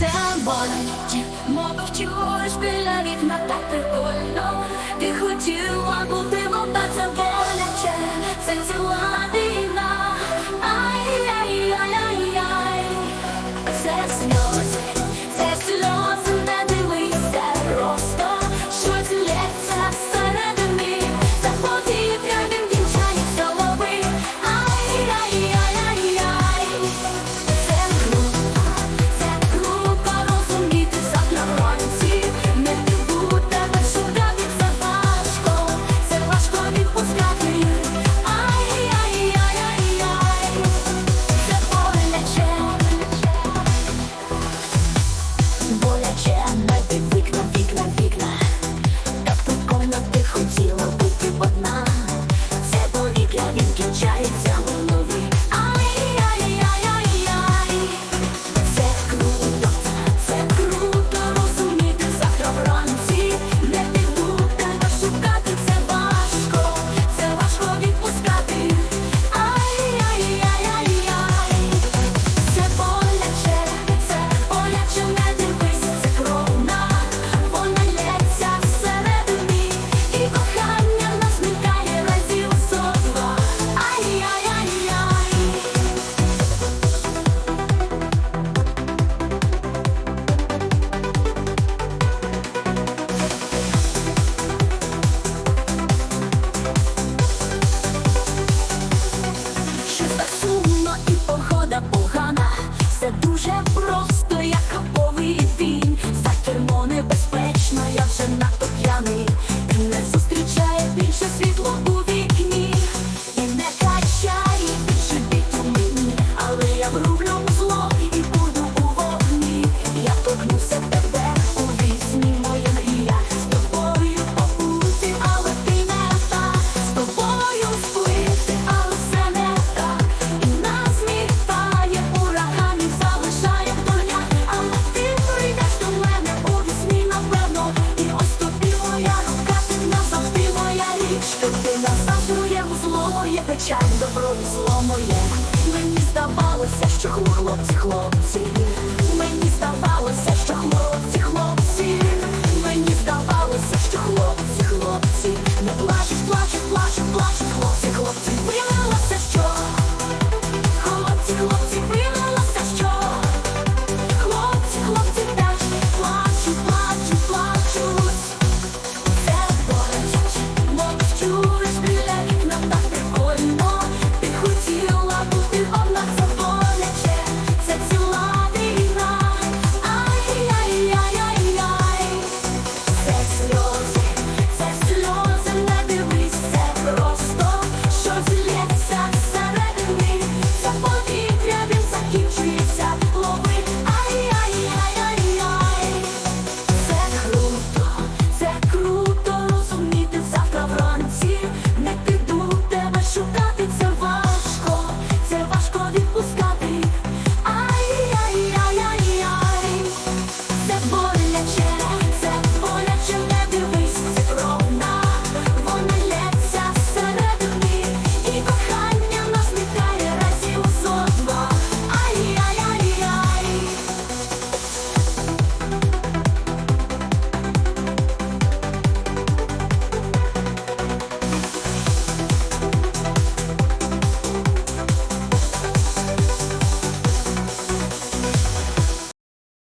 це болить, мовчуєш біля вікна так прикольно Ти хотіла бути, мов та це боляче. Це цілувати Є зло, є печаль, добро і зло моє. Мені здавалося, що хлопці, хлопці. Мені здавалося, що хлопці, хлопці. Мені здавалося, що хлопці, хлопці. Не плачуть, плачуть, плачуть, плачуть, хлопці, хлопці.